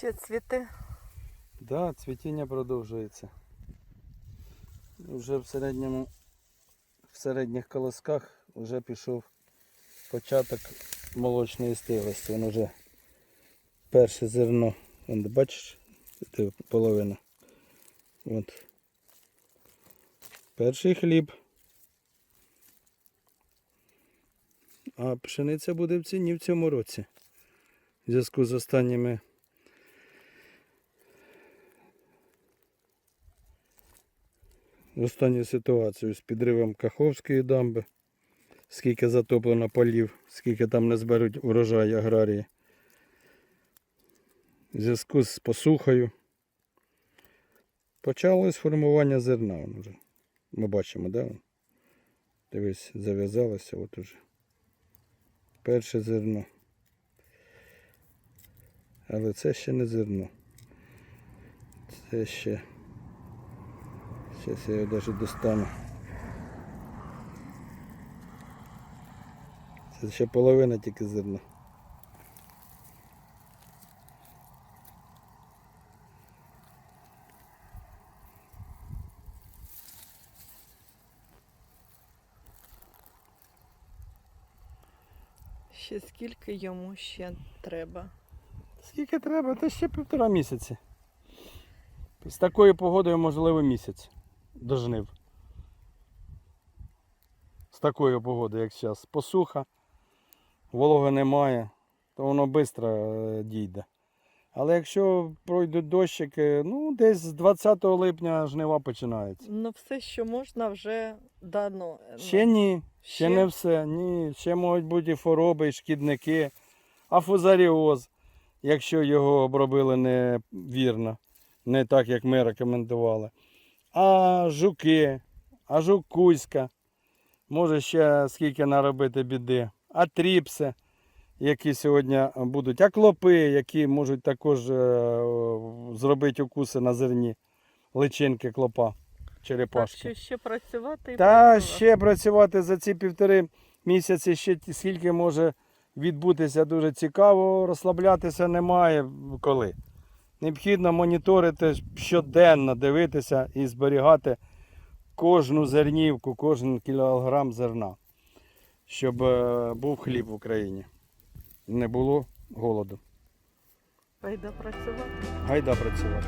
Ще цвіте. Да, цвітіння продовжується. Вже в середньому, в середніх колосках вже пішов початок молочної стиглості. Воно вже перше зерно. Вон, бачиш, це половина. От. Перший хліб. А пшениця буде в ціні в цьому році. В зв'язку з останніми останню ситуацію з підривом Каховської дамби, скільки затоплено полів, скільки там не зберуть урожай аграрії. В зв'язку з посухою почалось формування зерна. вже. Ми бачимо, да? Дивись, зав'язалося от уже. Перше зерно. Але це ще не зерно. Це ще. Зараз я його навіть достану. Це ще половина тільки зерна. Ще скільки йому ще треба. Скільки треба? Та ще півтора місяці. З такою погодою можливо місяць до жнив. З такою погодою, як зараз. Посуха, вологи немає, то воно швидко дійде. Але якщо пройдуть дощики, ну десь з 20 липня жнива починаються. Ну, все, що можна, вже дано. Ще ні, ще, Ще? не все. Ні, ще можуть бути і хвороби, і шкідники, а фузаріоз, якщо його обробили невірно, не так, як ми рекомендували. А жуки, а жукуська, може ще скільки наробити біди, а тріпси, які сьогодні будуть, а клопи, які можуть також е, зробити укуси на зерні, личинки клопа, Так що ще працювати і Та працювати. ще працювати за ці півтори місяці, ще скільки може відбутися дуже цікаво, розслаблятися немає коли. Необхідно моніторити щоденно, дивитися і зберігати кожну зернівку, кожен кілограм зерна, щоб е, був хліб в Україні. Не було голоду. Гайда працювати. Гайда працювати.